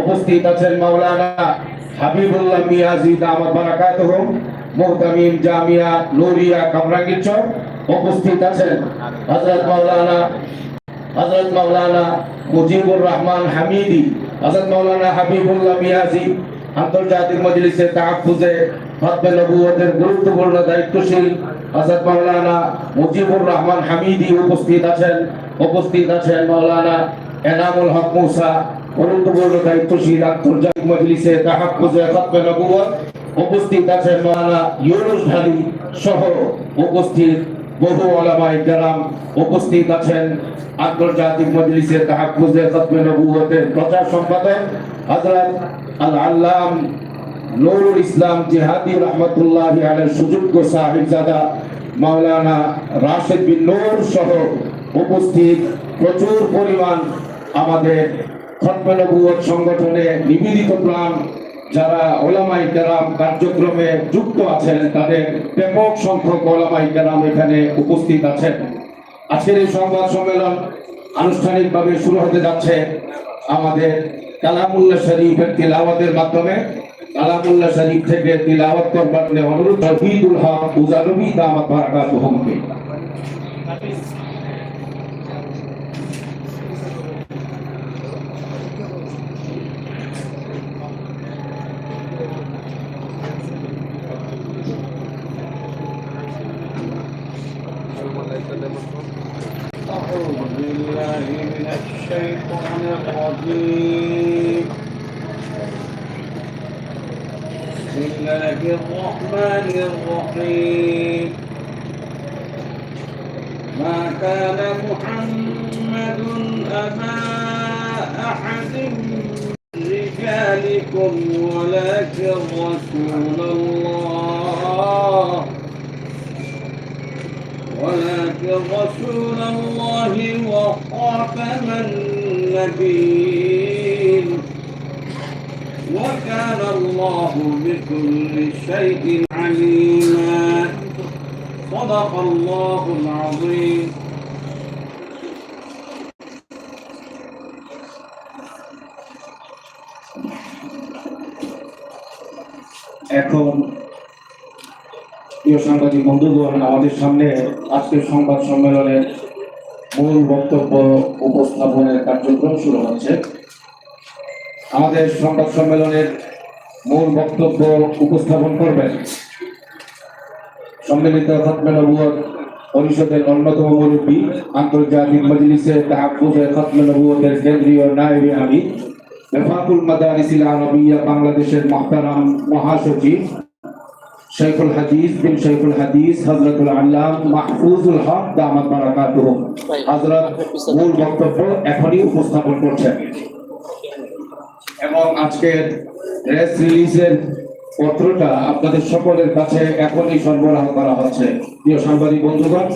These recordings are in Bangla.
উপস্থিত আছেন মাওলানা হাবিবুল্লাহ মিয়াজি দামাত বারাকাতুহুম, মুহতামিম জামিয়া নুরিয়া কামরাঙ্গীরচর উপস্থিত আছেন হযরত মাওলানা হযরত মাওলানা মুজিবুর রহমান হামিদি, হযরত মাওলানা হাবিবুল্লাহ মিয়াজি আন্তর্জাতিক মজলিসে তাহাফুজে খতমে নবুয়তের গুরুত্বপূর্ণ দায়িত্বশীল হযরত মাওলানা মুজিবুর রহমান হামিদি উপস্থিত আছেন উপস্থিত আছেন মাওলানা এনামুল হক মুসা দায়িত্বশীল আন্তর্জাতিক মজলিসে তাহাফুজে খতমে নবুয়ত উপস্থিত আছেন মাওলানা ইউনুস সহ উপস্থিত বহু ওলামায়ে কেরাম। উপস্থিত আছেন আন্তর্জাতিক মজলিসে তাহাফুজে খতমে নবুয়তের প্রচার সম্পাদক হযরত আল আল্লাম ইসলাম জিহাদি আলের সুযোগ্য সাহিবজাদা মাওলানা রাশেদ বিন নূর সহ উপস্থিত প্রচুর পরিমাণ আমাদের সংগঠনে নিবেদিত প্রাণ যারা ওলামাই কেরাম কার্যক্রমে যুক্ত আছেন, তাদের ব্যাপক সংখ্যক ওলামাই কেরাম এখানে উপস্থিত আছেন। আজকের এই সংবাদ সম্মেলন আনুষ্ঠানিকভাবে শুরু হতে যাচ্ছে আমাদের কালামুল্লাহ শরীফের তিলাওয়াতের মাধ্যমে। কালামুল্লাহ শরীফ থেকে তিলাওয়াত করবার অনুরোধ তৌহিদুল হক উজানবী দামাত বারাকাতুহুমকে। أعوذ بالله من الشيطان الرجيم. بسم الله الرحمن الرحيم. ما كان محمد أبا أحد من رجالكم ولكن رسول الله ولكن رسول الله وخاتم النبيين وكان الله بكل شيء عليما صدق الله العظيم এখন প্রিয় সাংবাদিক বন্ধুগণ, আমাদের সামনে আজকের সংবাদ সম্মেলনের মূল বক্তব্য উপস্থাপনের কার্যক্রম শুরু হচ্ছে। আমাদের সংবাদ সম্মেলনের মূল বক্তব্য উপস্থাপন করবেন সম্মিলিত পরিষদের অন্যতম মুরব্বী, আন্তর্জাতিক মজলিসে তাহাফুজে খতমে নবুয়তের কেন্দ্রীয় নায়েবে আমির রেফাকুল মাদারিসিল আরবিয়া বাংলাদেশের মহতারাম মহাসচিব শেখুল হাদিস বিন শেখুল হাদিস, হযরতুল আল্লাম মাহফুজুল হক, দামাত বারাকাতুহু। হযরত মূল বক্তব্য এখনই উপস্থাপন করছেন। এবং আজকের প্রেস রিলিজের পত্রটা আপনাদের সকলের কাছে এখনই সরবরাহ করা হচ্ছে। প্রিয় সাংবাদিক বন্ধুগণ,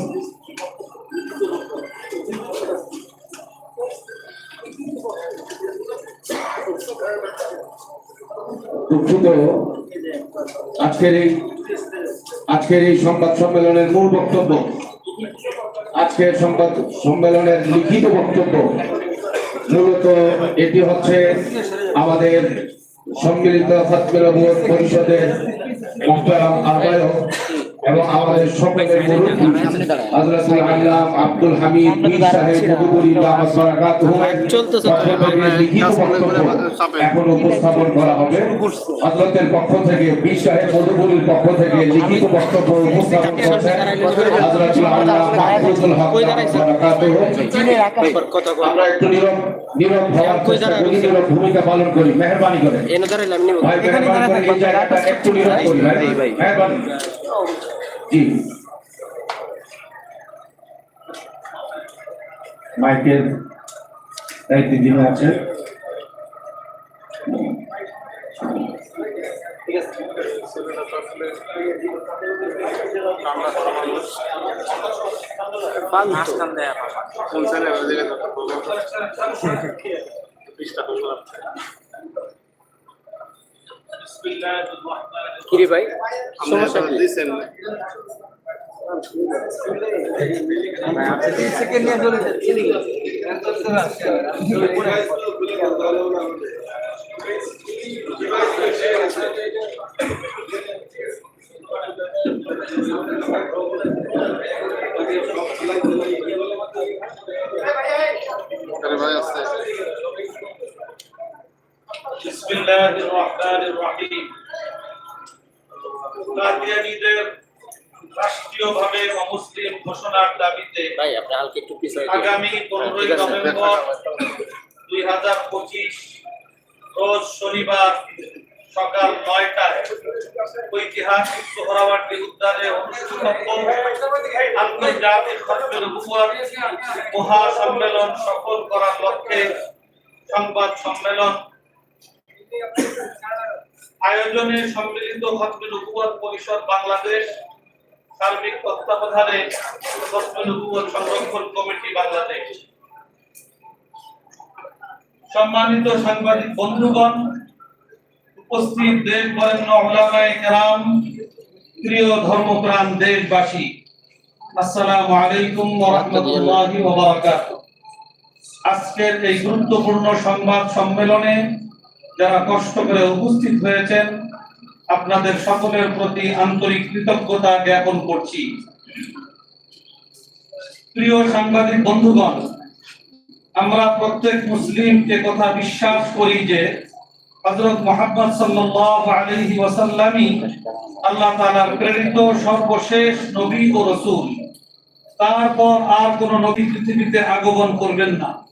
দুঃখিত আজকের এই আজকের এই সংবাদ সম্মেলনের মূল বক্তব্য, আজকের সংবাদ সম্মেলনের লিখিত বক্তব্য মূলত এটি হচ্ছে আমাদের সম্মিলিত ছাত্র পরিষদের আহ্বায়ক এবং আমাদের সকলের হযরতুল আব্দুল হামিদ পীর সাহেব বারাকাতুহু এখন উপস্থাপন করা হবে। হযরতের পক্ষ থেকে পীর সাহেব মধুপুরির পক্ষ থেকে লিখিত বক্তব্য উপস্থাপন করছেন হযরতুল আল্লাহ মাহফুজুল হক বারাকাতুহু আমরা একটু নীরব নীরব হওয়ার চেষ্টা করি নীরব ভূমিকা পালন করি। মেহরবানি করে এনে ধরাইলাম ভাই মেহরবানি করে এই জায়গাটা একটু নীরব করি ভাই। মেহরবানি। মাইকেল দায়িত্ব যিনি আছেন মাঝখান দেয়া। কিরে ভাই সমস্যা কি ভাই আছে بسم الله الرحمن الرحيم কাদিয়ানীদের রাষ্ট্রীয়ভাবে অমুসলিম ঘোষণার দাবিতে ভাই আপনি হালকা একটু পিছনে আগামী পনেরোই নভেম্বর দুই হাজার পঁচিশ রোজ শনিবার সকাল ঐতিহাসিক সোহরাওয়ার্দী উদ্যানে আন্তর্জাতিক উপর মহাসম্মেলন সফল করার লক্ষ্যে সংবাদ সম্মেলন। আয়োজনে সম্মিলিত খতমের উপর পরিষদ বাংলাদেশ সার্বিক তত্ত্বাবধানে খতমের উপর সংরক্ষণ কমিটি বাংলাদেশ। সম্মানিত সাংবাদিক বন্ধুগণ, উপস্থিত দেশ বরেণ্য ওলামায়ে কেরাম, প্রিয় ধর্মপ্রাণ দেশবাসী, আসসালামু আলাইকুম ওয়া রাহমাতুল্লাহি ওয়া বারাকাতুহু। আজকের এই গুরুত্বপূর্ণ সংবাদ সম্মেলনে যারা কষ্ট করে উপস্থিত হয়েছেন, আপনাদের সকলের প্রতি আন্তরিক কৃতজ্ঞতা জ্ঞাপন করছি। প্রিয় সাংবাদিক বন্ধুগণ, আমরা প্রত্যেক মুসলিম এ কথা বিশ্বাস করি যে, হযরত মুহাম্মদ সাল্লাল্লাহু আলাইহি ওয়াসাল্লামই আল্লাহ তাআলার প্রেরিত সর্বশেষ নবী ও রাসূল। তারপর আর কোন নবী পৃথিবীতে আগমন করবেন না।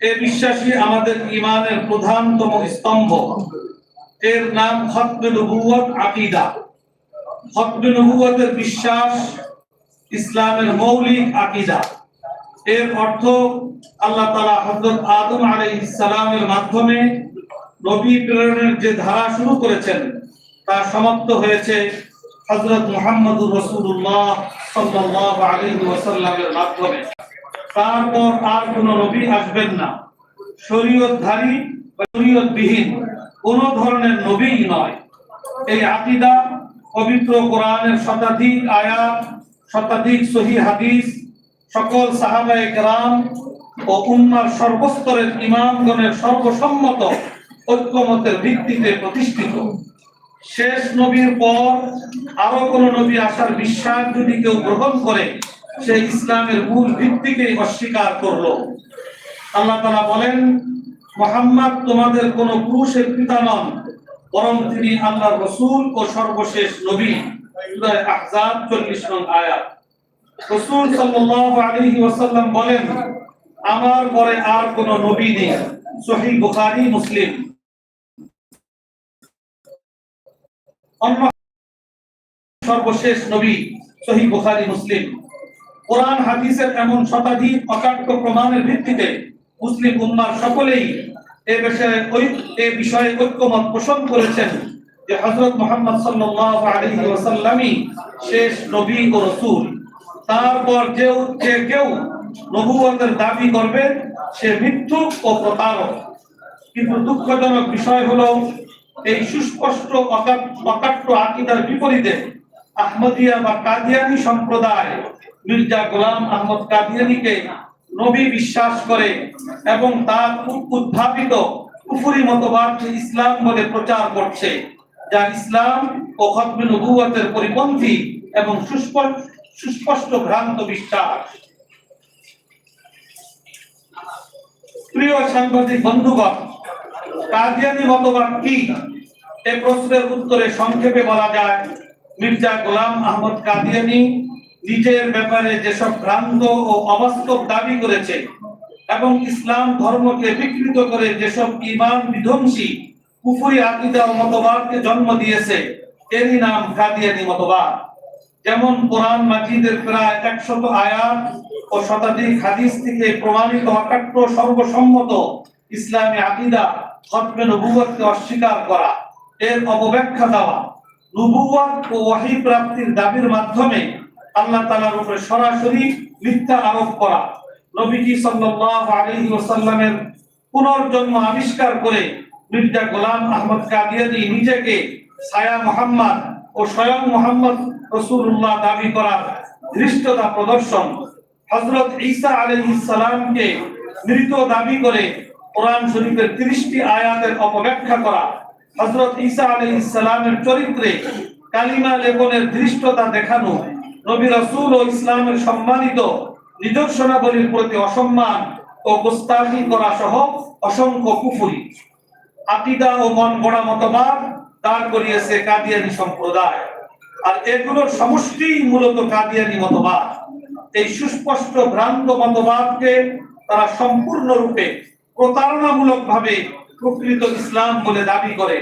এ বিশ্বাসী, আমাদের ইমানের প্রধানতম স্তম্ভ। এর নাম আকীদা। বিশ্বাস ইসলামের মৌলিক আকীদা। এর অর্থ আল্লাহ তাআলা হযরত আদম আলাইহিস সালামের মাধ্যমে নবী প্রেরণের যে ধারা শুরু করেছেন, তা সমাপ্ত হয়েছে হযরত মুহাম্মদুর রাসূলুল্লাহ সাল্লাল্লাহু আলাইহি ওয়াসাল্লামের মাধ্যমে। তারপর আর কোন নবী আসবেন না। শরীয়তধারী শরীয়তবিহীন কোন ধরনের নবী নয়। এই আকীদা পবিত্র কোরআনের শতাধিক আয়াত, শতাধিক সহি হাদিস, সকল সাহাবায়ে কেরাম ও উম্মার সর্বস্তরের ইমামগণের সর্বসম্মত ঐক্যমতের ভিত্তিতে প্রতিষ্ঠিত। শেষ নবীর পর আরও কোন নবী আসার বিশ্বাস যদি কেউ গ্রহণ করে সে ইসলামের মূল ভিত্তিকেই অস্বীকার করল। আল্লাহ তাআলা বলেন, মোহাম্মদ তোমাদের কোন পুরুষের পিতা নন, বরং তিনি আল্লাহর রাসূল ও সর্বশেষ নবী। আহজাব 40 নং আয়াত। রাসূল বলেন, আমার পরে আর কোন নবী নেই সহিহ বুখারী, মুসলিম। সর্বশেষ নবী সহিহ বুখারী, মুসলিম। কোরআন, হাদিসের এমন শতাধিক অকাট্য প্রমাণের ভিত্তিতে মুসলিম উম্মার সকলেই এ বিষয়ে এ বিষয়ে ঐক্যমত পোষণ করেছেন যে হযরত মুহাম্মদ সাল্লাল্লাহু আলাইহি ওয়াসাল্লামই শেষ নবী ও রাসূল। তারপর যে যে কেউ নবুয়তের দাবি করবে, সে মিথ্যুক ও প্রতারক। কিন্তু দুঃখজনক বিষয় হলো, এই সুস্পষ্ট অকাট্য আকীদার বিপরীতে আহমদিয়া বা কাদিয়ানি সম্প্রদায় মির্জা গোলাম আহমদ কাদিয়ানিকে নবী বিশ্বাস করে এবং তার উদ্ভাবিত কুফরি মতবাদ ইসলাম বলে প্রচার করছে যা ইসলাম ও খতমে নবুয়তের পরিপন্থী এবং সুস্পষ্ট সুস্পষ্ট ভ্রান্ত বিশ্বাস। প্রিয় সাংবাদিক বন্ধুগণ, কাদিয়ানি মতবাদ কি? এ প্রশ্নের উত্তরে সংক্ষেপে বলা যায়, মির্জা গোলাম আহমদ কাদিয়ানি নিজের ব্যাপারে যেসব ভ্রান্ত ও অবাস্তব দাবি করেছে এবং ইসলাম ধর্মকে বিকৃত করে যেসব ইমান বিধ্বংসী, কুফরি আকীদা ও মতবাদকে জন্ম দিয়েছে, এরই নাম কাদিয়ানি মতবাদ। যেমন কোরআন মাজিদের প্রায় একশত আয়াত ও শতাধিক হাদিস থেকে প্রমাণিত অকাট্য সর্বসম্মত ইসলামী আকীদা খতমে নবুয়তকে অস্বীকার করা, এর অপব্যাখ্যা দেওয়া নবুয়ত ও ওহী প্রাপ্তির দাবির মাধ্যমে আল্লাহ তাআলার উপরে সরাসরি মিথ্যা আরোপ করা। নবীজি সাল্লাল্লাহু আলাইহি ওয়াসাল্লামের পুনর্জন্ম আবিষ্কার করে মির্জা গোলাম আহমদ কাদিয়ানি নিজেকে ছায়া মোহাম্মদ ও স্বয়ং মোহাম্মদ রসুল্লাহ দাবি করার ধৃষ্টতা প্রদর্শন। হজরত ঈসা আলাইহিস সালামকে মৃত দাবি করে কোরআন শরীফের 30টি আয়াতের অপব্যাখ্যা করা। হজরত ঈসা আলাইহিস সালামের চরিত্রে কালিমা লেখনের ধৃষ্টতা দেখানো নবী রাসূল ও ইসলামের সম্মানিত নিদর্শনাবলীর প্রতি অসম্মান ও গোস্তাখি করা সহ অসংখ্য কুফুরি, আকিদা ও মন গড়া মতবাদ দাঁড় করিয়েছে কাদিয়ানি সম্প্রদায়। আর এগুলোর সমষ্টি মূলত কাদিয়ানি মতবাদ। এই সুস্পষ্ট ভ্রান্ত মতবাদকে তারা সম্পূর্ণরূপে প্রতারণামূলক ভাবে প্রকৃত ইসলাম বলে দাবি করে।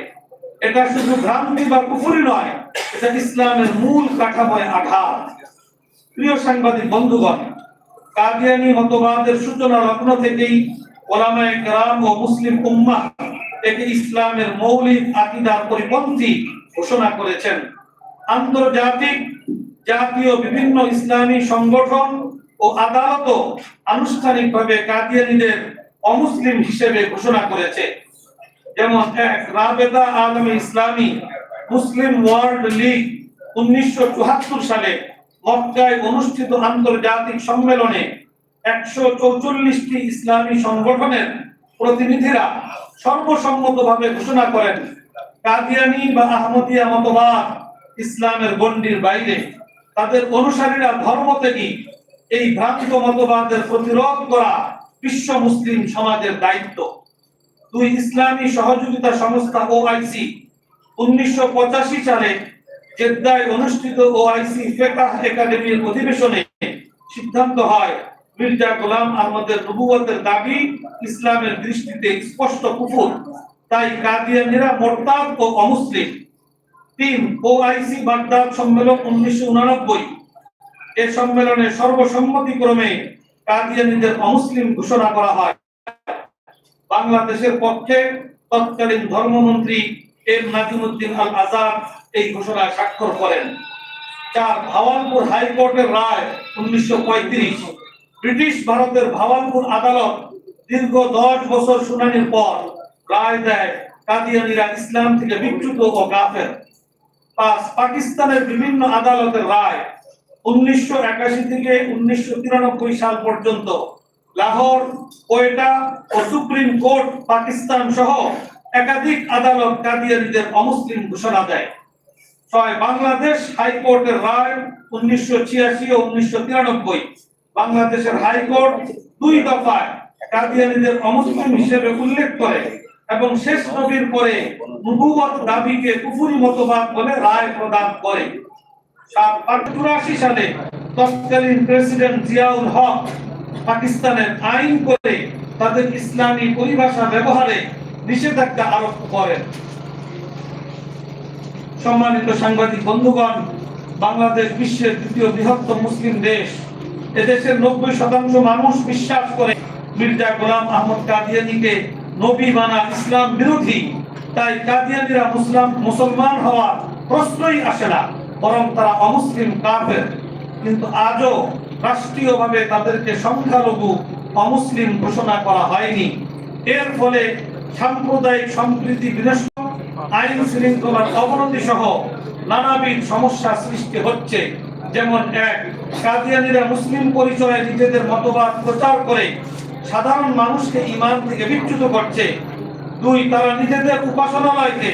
এটা শুধু ভ্রান্তি বা কুফুরি নয়, এটা ইসলামের মূল কাঠামোয় আঘাত। প্রিয় সাংবাদিক, বন্ধুগণ, কাদিয়ানি মতবাদের সূচনা লগ্ন থেকেই ওলামায়ে কেরাম ও মুসলিম উম্মাহ একে ইসলামের মৌলিক আকিদার পরিপন্থী ঘোষণা করেছেন। আন্তর্জাতিক, জাতীয় বিভিন্ন ইসলামী সংগঠন ও আদালত আনুষ্ঠানিকভাবে কাদিয়ানিদের অমুসলিম হিসেবে ঘোষণা করেছে। যেমন এক রাবেতা আলমে ইসলামী মুসলিম ওয়ার্ল্ড লীগ উনিশশো সালে মক্কায় অনুষ্ঠিত আন্তর্জাতিক সম্মেলনে একশো চৌচল্লিশটি ইসলামী সংগঠনের প্রতিনিধিরা সর্বসম্মতভাবে ঘোষণা করেন, কাদিয়ানি বা আহমদিয়া মতবাদ ইসলামের গণ্ডির বাইরে। তাদের অনুসারীরা ধর্ম থেকে এই ভ্রান্ত মতবাদের প্রতিরোধ করা বিশ্ব মুসলিম সমাজের দায়িত্ব। দুই ইসলামী সহযোগিতা সংস্থা ওআইসি উনিশশো সালে জেদ্দায় অনুষ্ঠিত ওআইসি ফেকাহ একাডেমির অধিবেশনে সিদ্ধান্ত হয়, মির্জা গোলাম আহমদের নবুয়তের দাবি, ইসলামের দৃষ্টিতে স্পষ্ট কুফুর। তাই কাদিয়ানীরা মোরতাদ ও অমুসলিম। তিন ওআইসি বাগদাদ সম্মেলন উনিশশো উনানব্বই। এ সম্মেলনে সর্বসম্মতিক্রমে কাদিয়ানীদের অমুসলিম ঘোষণা করা হয়। বাংলাদেশের পক্ষে তৎকালীন ধর্মমন্ত্রী এম নাজিমুদ্দিন আল আজাদ এই ঘোষণায় স্বাক্ষর করেন। চার ভাওয়ালপুর হাইকোর্টের রায় উনিশশো ব্রিটিশ ভারতের ভাওয়ালপুর আদালত দীর্ঘ দশ বছর শুনানির পর রায় দেয় কাদিয়ানিরা ইসলাম থেকে বিচ্যুত ও কাফের পাঁচ, পাকিস্তানের বিভিন্ন আদালতের রায় উনিশশো একাশি থেকে উনিশশো তিরানব্বই সাল পর্যন্ত লাহোর, কোয়েটা ও সুপ্রিম কোর্ট, পাকিস্তান সহ একাধিক আদালত কাদিয়ানীদের অমুসলিম ঘোষণা দেয়। ছয়, বাংলাদেশ হাইকোর্টের রায় উনিশশো ছিয়াশি ও উনিশশো তিরানব্বই। বাংলাদেশের হাইকোর্ট দুই দফায় কাদিয়ানীদের অমুসলিম হিসেবে উল্লেখ করে এবং শেষ নবীর পরে নবুয়ত দাবিকে কুফুরি মতবাদ বলে রায় প্রদান করে। সাত চুরাশি সালে তৎকালীন প্রেসিডেন্ট জিয়াউল হক পাকিস্তানের আইন করে তাদের ইসলামী পরিভাষা ব্যবহারে নিষেধাজ্ঞা আরোপ করেন। সম্মানিত সাংবাদিক বন্ধুগণ, বাংলাদেশ বিশ্বের দ্বিতীয় বৃহত্তম মুসলিম দেশ। এদেশের নব্বই শতাংশ মানুষ বিশ্বাস করে মির্জা গোলাম আহমদ কাদিয়ানিকে নবী মানা ইসলাম বিরোধী। তাই কাদিয়ানিরা মুসলাম, মুসলমান হওয়ার প্রশ্নই আসে না, বরং তারা অমুসলিম কাফের। কিন্তু আজও রাষ্ট্রীয়ভাবে তাদেরকে সংখ্যালঘু অমুসলিম ঘোষণা করা হয়নি। এর ফলে সাম্প্রদায়িক সম্প্রীতি বিনষ্ট, আইন শৃঙ্খলার অবনতি সহ নানাবিধ সমস্যা সৃষ্টি হচ্ছে। যেমন এক, কাদিয়ানিরা মুসলিম পরিচয়ে নিজেদের মতবাদ প্রচার করে সাধারণ মানুষকে ইমান থেকে বিচ্যুত করছে। দুই, তারা নিজেদের উপাসনালয়কে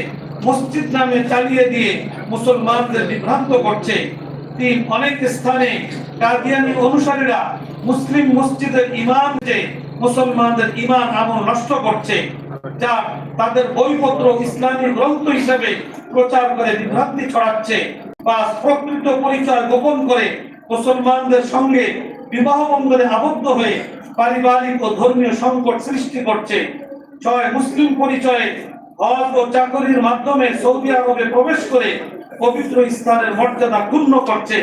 মসজিদ নামে চালিয়ে দিয়ে মুসলমানদের বিভ্রান্ত করছে। তিন অনেক স্থানে কাদিয়ানি অনুসারীরা মুসলিম মসজিদের ইমাম যে মুসলমানদের ইমান আমল নষ্ট করছে, যা তাদের বইপত্র ইসলামী গ্রন্থ হিসেবে প্রচার করে বিভ্রান্তি ছড়াচ্ছে বা প্রকৃত পরিচয় গোপন করে মুসলমানদের সঙ্গে বিবাহ বন্ধনে আবদ্ধ হয়ে পারিবারিক ও ধর্মীয় সংকট সৃষ্টি করছে। ছয় মুসলিম পরিচয়ে হজ ও চাকরির মাধ্যমে সৌদি আরবে প্রবেশ করে পবিত্র স্থানের মর্যাদা পূর্ণ করছে।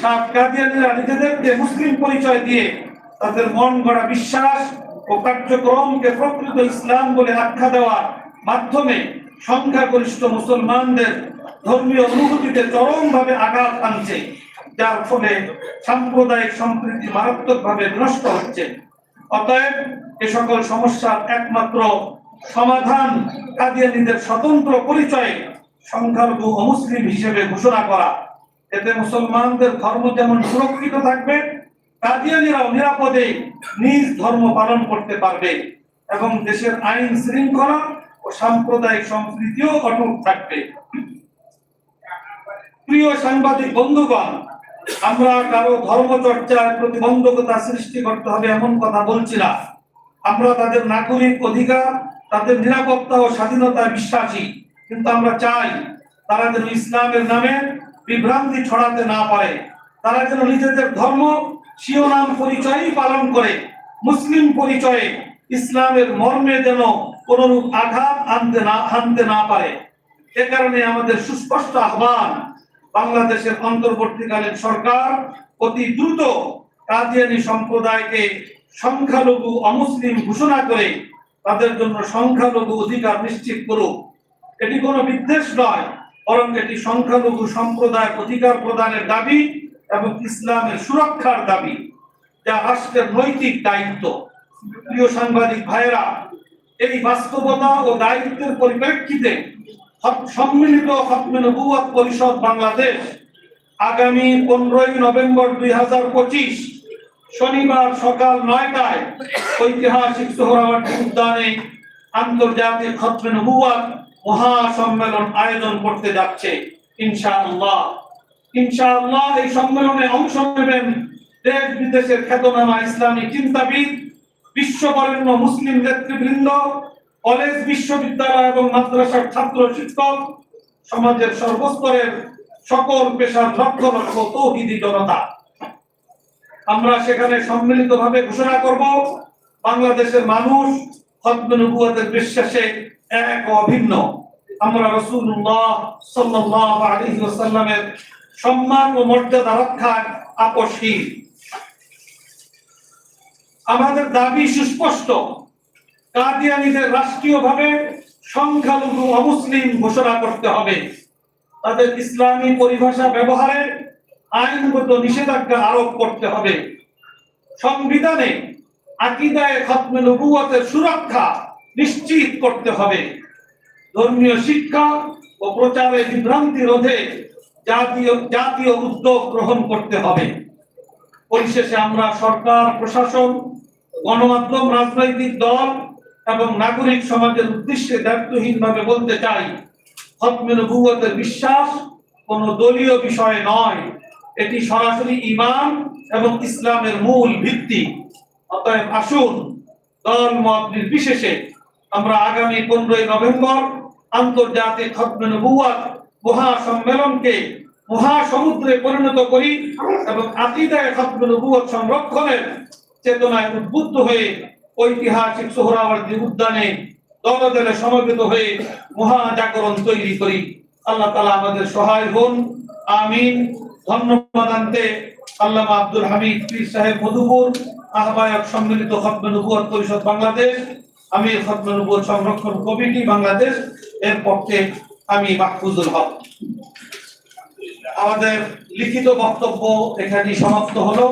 সাত কাদিয়ানীরা নিজেদেরকে মুসলিম পরিচয় দিয়ে তাদের মন গড়া বিশ্বাস ও কার্যক্রমকে প্রকৃত ইসলাম বলে আখ্যা দেওয়ার মাধ্যমে সংখ্যাগরিষ্ঠ মুসলমানদের ধর্মীয় অনুভূতিতে চরমভাবে আঘাত আনছে, যার ফলে সাম্প্রদায়িক সম্প্রীতি মারাত্মকভাবে নষ্ট হচ্ছে। অতএব এ সকল সমস্যার একমাত্র সমাধান কাদিয়ানীদের স্বতন্ত্র পরিচয়ে সংখ্যালঘু অমুসলিম হিসেবে ঘোষণা করা। এতে মুসলমানদের ধর্ম যেমন সুরক্ষিত থাকবে, কাদিয়ানীরাও নিরাপদে নিজ ধর্ম পালন করতে পারবে এবং দেশের আইন শৃঙ্খলা ও সাম্প্রদায়িক সম্প্রীতিও অটুট থাকবে। প্রিয় সাংবাদিক বন্ধুগণ, আমরা কারও ধর্ম চর্চার প্রতিবন্ধকতা সৃষ্টি করতে হবে এমন কথা বলছি না। আমরা তাদের নাগরিক অধিকার তাদের নিরাপত্তা ও স্বাধীনতায় বিশ্বাসী। কিন্তু আমরা চাই তারা যেন ইসলামের নামে বিভ্রান্তি ছড়াতে না পারে। তারা যেন নিজেদের ধর্ম শিরোনাম পরিচয়ই পালন করে। মুসলিম পরিচয়ে ইসলামের মর্মে যেন কোনরূপ আঘাত আনতে না আনতে না পারে। এ কারণে আমাদের সুস্পষ্ট আহ্বান, বাংলাদেশের অন্তর্বর্তীকালীন সরকার অতি দ্রুত কাদিয়ানি সম্প্রদায়কে সংখ্যালঘু অমুসলিম ঘোষণা করে তাদের জন্য সংখ্যালঘু অধিকার নিশ্চিত করুক। এটি কোনো বিদ্বেষ নয়, বরং এটি সংখ্যালঘু সম্প্রদায় অধিকার প্রদানের দাবি এবং ইসলামের সুরক্ষার দাবি, যা রাষ্ট্রের নৈতিক দায়িত্ব। প্রিয় সাংবাদিক ভাইয়েরা, এই বাস্তবতা ও দায়িত্বের পরিপ্রেক্ষিতে সম্মিলিত পরিষদ বাংলাদেশ আগামী পনেরোই নভেম্বর দুই হাজার পঁচিশ শনিবার সকাল নয়টায় ঐতিহাসিক সোহরাওয়ার্দী উদ্যানে আন্তর্জাতিক খতমে নবুয়াত মহাসম্মেলন আয়োজন করতে যাচ্ছে, ইনশাআল্লাহ। ইনশাআল্লাহ এই সম্মেলনে অংশ নেবেন দেশ বিদেশের খ্যাতনামা ইসলামী চিন্তাবিদ, বিশ্ববরেণ্য মুসলিম নেতৃবৃন্দ, কলেজ বিশ্ববিদ্যালয় এবং মাদ্রাসার ছাত্র শিক্ষক, সমাজের সর্বস্তরের সকল পেশার লক্ষ লক্ষ তৌহিদি জনতা। আমরা সেখানে সম্মিলিতভাবে ঘোষণা করব, বাংলাদেশের মানুষ বিশ্বাসে এক অভিন্ন। আমরা রাসূলুল্লাহ সাল্লাল্লাহু আলাইহি ওয়াসাল্লামের সম্মান ও মর্যাদা রক্ষায় আপসহীন। আমাদের দাবি সুস্পষ্ট। কাদিয়ানীদের রাষ্ট্রীয়ভাবে সংখ্যালঘু অমুসলিম ঘোষণা করতে হবে। তাদের ইসলামী পরিভাষা ব্যবহারে আইনগত নিষেধাজ্ঞা আরোপ করতে হবে। সংবিধানে আকিদায় খতমে নবুয়তের সুরক্ষা নিশ্চিত করতে হবে। ধর্মীয় শিক্ষা ও প্রচারে বিভ্রান্তি রোধে জাতীয় জাতীয় উদ্যোগ গ্রহণ করতে হবে। পরিশেষে আমরা সরকার, প্রশাসন, গণমাধ্যম, রাজনৈতিক দল এবং নাগরিক সমাজের উদ্দেশ্যে দায়িত্বহীনভাবে বলতে চাই, খতমে বিশ্বাস কোনো দলীয় বিষয় নয়। এটি সরাসরি ঈমান এবং ইসলামের মূল ভিত্তি। অতএব আসুন, দল মত নির্বিশেষে আমরা আগামী পনেরোই নভেম্বর আন্তর্জাতিক খতমে নবুয়াত মহা সম্মেলনকে মহাসমুদ্রে পরিণত করি এবং আকিদায় খতমে নবুয়াত সংরক্ষণের চেতনায় উদ্বুদ্ধ হয়ে ঐতিহাসিক সোহরাওয়ার্দী উদ্যানে দলে দলে সমবেত হয়ে মহাজাগরণ তৈরি করি। আল্লাহ তালা আমাদের সহায় হন। আমিন। ধন্যবাদ আনতে আল্লামা আব্দুল হামিদ পীর সাহেব মধুপুর, আহ্বায়ক সম্মিলিত খতমে পরিষদ বাংলাদেশ আমি খতমে সংরক্ষণ কমিটি বাংলাদেশ, এর পক্ষে আমি মাহফুজুল হক। আমাদের লিখিত বক্তব্য এখানে সমাপ্ত হলো।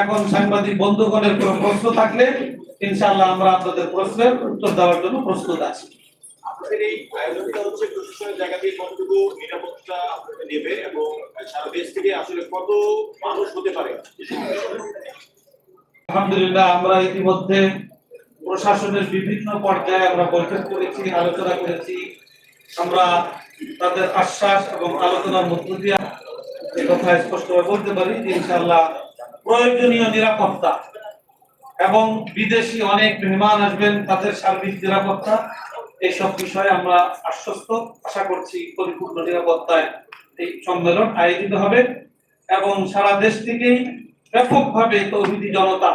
এখন সাংবাদিক বন্ধুগণের কোনো প্রশ্ন থাকলে ইনশাআল্লাহ আমরা আপনাদের প্রশ্নের উত্তর দেওয়ার জন্য প্রস্তুত আছি। আলহামদুলিল্লাহ, আমরা ইতিমধ্যে প্রশাসনের বিভিন্ন পর্যায়ে আমরা বৈঠক করেছি, আলোচনা করেছি। আমরা তাদের আশ্বাস এবং আলোচনার মধ্য দিয়ে কথা স্পষ্টভাবে বলতে পারি যে ইনশাআল্লাহ প্রয়োজনীয় নিরাপত্তা এবং বিদেশি অনেক মেহমান আসবেন, তাদের সার্বিক নিরাপত্তা। এইসব বিষয়ে আমরা আশ্বস্ত আশা করছি পরিপূর্ণ নিরাপত্তায় এই সম্মেলন আয়োজিত হবে এবং সারা দেশ থেকেই ব্যাপকভাবে তৌহিদি জনতা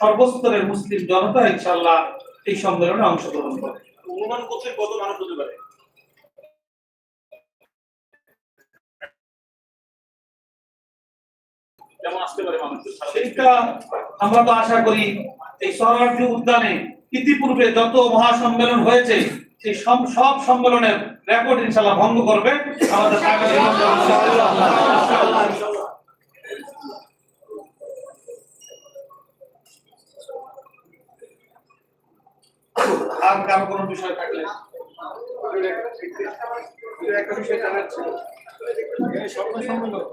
সর্বস্তরের মুসলিম জনতা ইনশাআল্লাহ এই সম্মেলনে অংশগ্রহণ করে অনুমান করছেন কত মানুষ হতে পারে থেকে? আমরা তো আশা করি এই সরকারি উদ্যানে ইতিপূর্বে যত মহাসম্মেলন হয়েছে সেই সব সব সম্মেলনের রেকর্ড ইনশাআল্লাহ ভঙ্গ করবে। আমাদের আর কারও কোনো বিষয় থাকলে? একটা বিষয় জানার ছিল সম্মেলন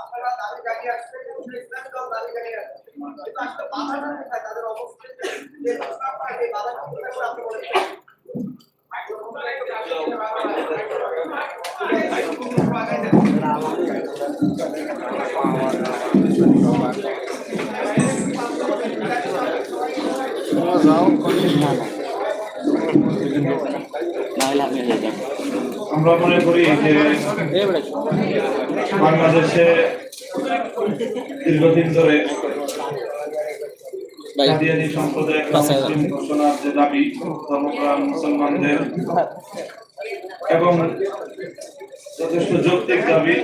আপনারা দাবি জানিয়ে আসছেন ইসলামী দল দাবি জানিয়ে আসছেন আসলে বাধা না কোথায় তাদের অবস্থান বাধা কোথায় করে আপনি আমরা মনে করি যে বাংলাদেশে দীর্ঘদিন ধরে কাদিয়ানি সম্প্রদায় মুসলিম ঘোষণার যে দাবি ধর্মপ্রাণ মুসলমানদের এবং যথেষ্ট যৌক্তিক দাবি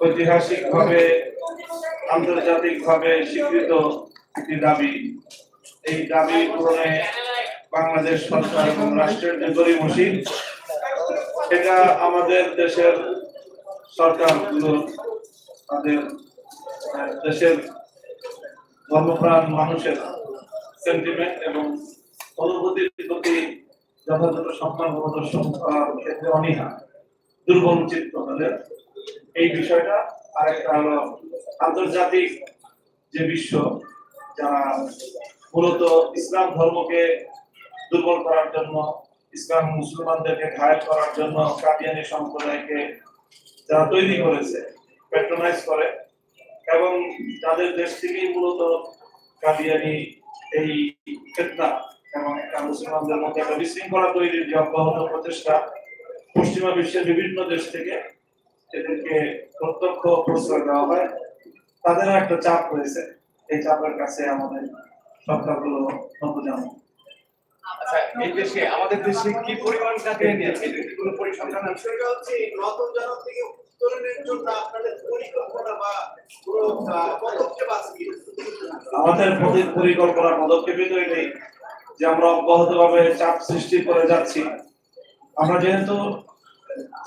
ঐতিহাসিক ভাবে আন্তর্জাতিক ভাবে স্বীকৃত একটি দাবি। এই দাবি পূরণে বাংলাদেশ সরকার এবং রাষ্ট্রের যে গরিমসি এটা আমাদের দেশের সরকারগুলো তাদের দেশের ধর্মপ্রাণ মানুষের সেন্টিমেন্ট এবং অনুভূতির প্রতি যথাযথ সম্মান প্রদর্শন করার ক্ষেত্রে অনীহা, দুর্বল চিত্ত তাদের। এই বিষয়টা আরেকটা হলো আন্তর্জাতিক যে বিশ্ব যারা মূলত ইসলাম ধর্মকে দুর্বল করার জন্য, ইসলাম মুসলমানদেরকে ঘায়ল করার জন্য কাদিয়ানি সম্প্রদায়কে যারা তৈরি করেছে প্যাট্রোনাইজ করে এবং যাদের দেশ থেকেই মূলত কাদিয়ানি এই ফেতনা এবং একটা মুসলমানদের মধ্যে একটা বিশৃঙ্খলা তৈরির যে অব্যাহত প্রচেষ্টা পশ্চিমা বিশ্বের বিভিন্ন দেশ থেকে এদেরকে প্রত্যক্ষ প্রশ্রয় দেওয়া হয়, তাদেরও একটা চাপ রয়েছে। এই চাপের কাছে আমাদের সরকারগুলো নতজান আচ্ছা এই দেশে আমাদের দেশে কি পরিমাণ কাটিয়ে নিয়েছে এটার কি কোনো পরিসংখ্যান আছে? সেটা হচ্ছে নতুন জনক থেকে উত্তরণের জন্য আপনাদের পরিকল্পনা বা পুরো পদক্ষেপ আছে আমাদের প্রতি- পরিকল্পনা পদক্ষেপই তো এটাই যে আমরা অব্যাহতভাবে চাপ সৃষ্টি করে যাচ্ছি। আমরা যেহেতু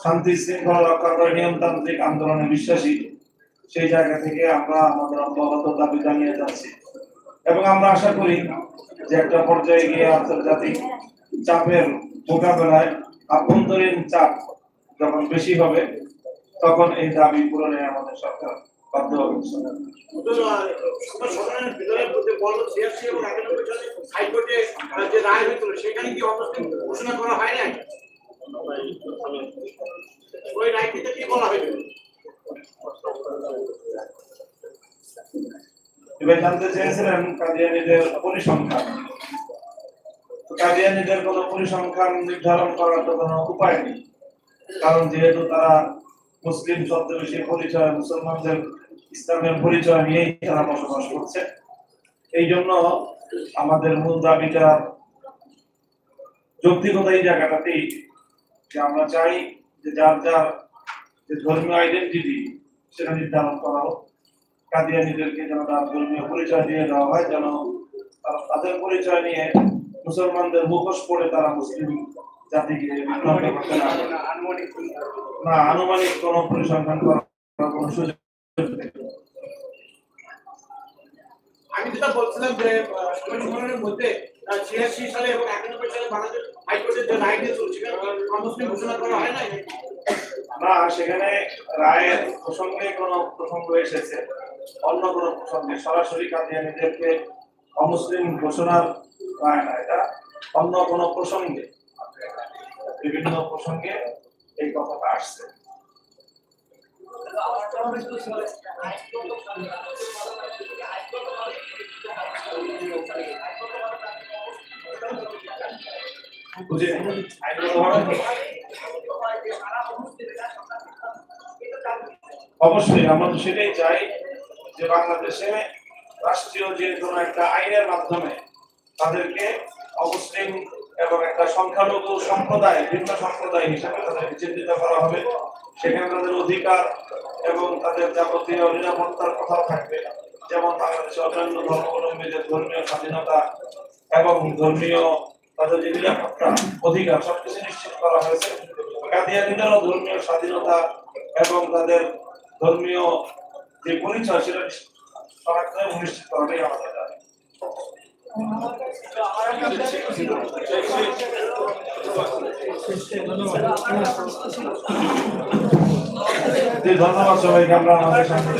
শান্তি শৃঙ্খলা রক্ষা করে নিয়মতান্ত্রিক আন্দোলনে বিশ্বাসী সেই জায়গা থেকে আমরা আমাদের অব্যাহত দাবি জানিয়ে যাচ্ছি। এবং আমরা আশা করি যে একটা পর্যায়ে গিয়ে আন্তর্জাতিক চাপের মোকাবেলায় আভ্যন্তরীণ চাপ যখন বেশি হবে, তখন এই দাবি পূরণে আমাদের সরকার বাধ্য হবে। ওই রায়টিতে কি বলা হয়েছিল এবার জানতে চেয়েছিলেন কাদিয়ানিদের পরিসংখ্যান। কাদিয়ানিদের কোনো পরিসংখ্যান নির্ধারণ করার তো কোনো উপায় নেই। কারণ যেহেতু তারা মুসলিম ছদ্মবেশী পরিচয়, মুসলমানদের ইসলামের পরিচয় নিয়েই তারা বসবাস করছে। এই জন্য আমাদের মূল দাবিটা যৌক্তিকতা এই জায়গাটাতেই যে আমরা চাই যে যার যার যে ধর্মীয় আইডেন্টিটি সেটা নির্ধারণ করা হোক। কাদিয়ানিদেরকে যেন তার ধর্মীয় পরিচয় দিয়ে দেওয়া হয় যেন তাদের পরিচয় নিয়ে মুসলমানদের মুখোশ পড়ে তারা মুসলিম জাতিকে না আনুমানিক কোন পরিসংখ্যান করার কোনো সুযোগ আমি যেটা বলছিলাম যে আহ, সংবিধানের মধ্যে ছিয়াশি সালে এবং একানব্বই সালে বাংলাদেশ হাইকোর্টের যে রায় দিয়েছিল সেখানে অমুসলিম ঘোষণা করা হয় নাই? না সেখানে রায়ের প্রসঙ্গে কোনো প্রসঙ্গ এসেছে। অন্য কোনো প্রসঙ্গে সরাসরি কাদিয়ানিদেরকে অমুসলিম ঘোষণার রায় না? এটা অন্য কোনো প্রসঙ্গে, বিভিন্ন প্রসঙ্গে এই কথাটা আসছে। অবশ্যই, আমরা তো সেটাই চাই। যে বাংলাদেশে রাষ্ট্রীয় যে কোনো একটা আইনের মাধ্যমে তাদেরকে অমুসলিম এবং একটা সংখ্যালঘু সম্প্রদায়, ভিন্ন সম্প্রদায় হিসাবে তাদেরকে চিহ্নিত করা হবে। সেখানে তাদের অধিকার এবং তাদের যাবতীয় নিরাপত্তার কথাও থাকবে। যেমন বাংলাদেশে অন্যান্য ধর্মাবলম্বীদের ধর্মীয় স্বাধীনতা এবং ধর্মীয় তাদের যে নিরাপত্তা অধিকার, সবকিছু নিশ্চিত করা হয়েছে। কাদিয়ানিদেরও ধর্মীয় স্বাধীনতা এবং তাদের ধর্মীয় যে পরিচয় সেটা শনাক্ত নিশ্চিত করাটাই আমাদের ধন্যবাদ সবাইকে আমরা আমাদের সামনে।